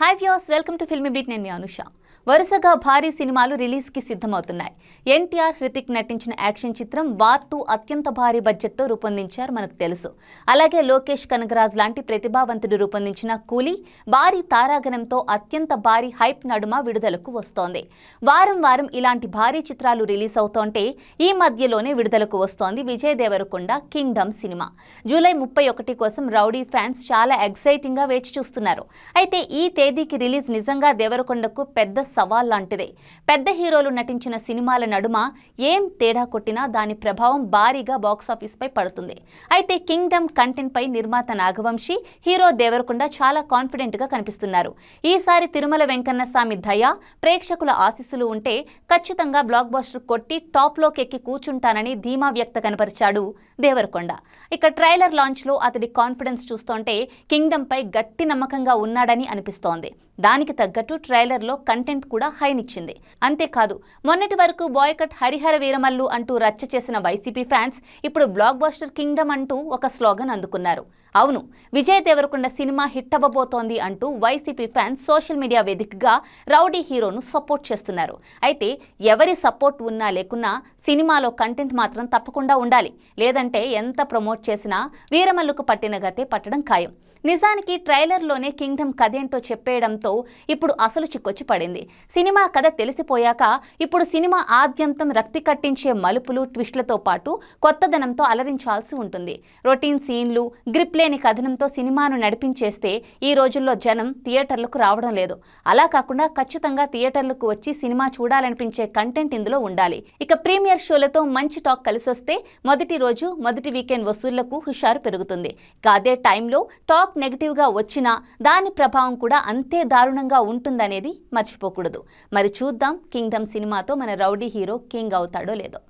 Hi views welcome to Filmibeat నేను మీ అనుష. వరుసగా భారీ సినిమాలు రిలీజ్కి సిద్ధమవుతున్నాయి. ఎన్టీఆర్ హృతిక్ నటించిన యాక్షన్ చిత్రం వార్ టూ అత్యంత భారీ బడ్జెట్తో రూపొందించారు మనకు తెలుసు. అలాగే లోకేష్ కనగరాజ్ లాంటి ప్రతిభావంతుడు రూపొందించిన కూలీ భారీ తారాగణంతో అత్యంత భారీ హైప్ నడుమ విడుదలకు వస్తోంది. వారం వారం ఇలాంటి భారీ చిత్రాలు రిలీజ్ అవుతుంటే ఈ మధ్యలోనే విడుదలకు వస్తోంది Vijay Deverakonda Kingdom cinema. July ముప్పై ఒకటి కోసం రౌడీ ఫ్యాన్స్ చాలా ఎక్సైటింగ్గా వేచి చూస్తున్నారు. అయితే ఈ తేదీకి రిలీజ్ నిజంగా దేవరకొండకు పెద్ద సవాల్ లాంటిదే. పెద్ద హీరోలు నటించిన సినిమాల నడుమ ఏం తేడా కొట్టినా దాని ప్రభావం భారీగా బాక్సాఫీస్పై పడుతుంది. అయితే కింగ్డమ్ కంటెంట్ పై నిర్మాత నాగవంశి హీరో దేవరకొండ చాలా కాన్ఫిడెంట్గా కనిపిస్తున్నారు. ఈసారి తిరుమల వెంకన్న స్వామి దయ ప్రేక్షకుల ఆశీస్సులు ఉంటే ఖచ్చితంగా బ్లాక్ బస్టర్ కొట్టి టాప్ ఎక్కి కూర్చుంటానని ధీమా వ్యక్త కనపరిచాడు దేవరకొండ. ఇక ట్రైలర్ లాంచ్లో అతడి కాన్ఫిడెన్స్ చూస్తుంటే కింగ్డమ్ పై గట్టి నమ్మకంగా ఉన్నాడని అనిపిస్తోంది. దానికి తగ్గట్టు ట్రైలర్లో కంటెంట్ కూడా హైనిచ్చింది. అంతేకాదు మొన్నటి వరకు బాయ్కట్ హరిహర వీరమల్లు అంటూ రచ్చ చేసిన వైసీపీ ఫ్యాన్స్ ఇప్పుడు బ్లాక్ బస్టర్ కింగ్డమ్ అంటూ ఒక స్లోగన్ అందుకున్నారు. అవును విజయ్ దేవరకొండ సినిమా హిట్ అవ్వబోతోంది అంటూ వైసీపీ ఫ్యాన్స్ సోషల్ మీడియా వేదికగా రౌడీ హీరోను సపోర్ట్ చేస్తున్నారు. అయితే ఎవరి సపోర్ట్ ఉన్నా లేకున్నా సినిమాలో కంటెంట్ మాత్రం తప్పకుండా ఉండాలి. లేదంటే ఎంత ప్రమోట్ చేసినా వీరమల్లుకు పట్టిన గతే పట్టడం ఖాయం. నిజానికి ట్రైలర్లోనే కింగ్డమ్ కథేంటో చెప్పేయడంతో ఇప్పుడు అసలు చిక్కొచ్చి పడింది. సినిమా కథ తెలిసిపోయాక ఇప్పుడు సినిమా ఆద్యంతం రక్తి కట్టించే మలుపులు ట్విస్ట్లతో పాటు కొత్తదనంతో అలరించాల్సి ఉంటుంది. రొటీన్ సీన్లు గ్రిప్ లేని కథనంతో సినిమాను నడిపించేస్తే ఈ రోజుల్లో జనం థియేటర్లకు రావడం లేదు. అలా కాకుండా ఖచ్చితంగా థియేటర్లకు వచ్చి సినిమా చూడాలనిపించే కంటెంట్ ఇందులో ఉండాలి. ఇక ప్రీమియర్ షోలతో మంచి టాక్ కలిసొస్తే మొదటి రోజు మొదటి వీకెండ్ వసూళ్ళకు హుషారు పెరుగుతుంది. ఇక అదే టైంలో టాక్ నెగిటివ్గా వచ్చినా దాని ప్రభావం కూడా అంతే దారుణంగా ఉంటుందనేది మర్చిపోకూడదు. మరి చూద్దాం కింగ్డమ్ సినిమాతో మన రౌడీ హీరో కింగ్ అవుతాడో లేదో.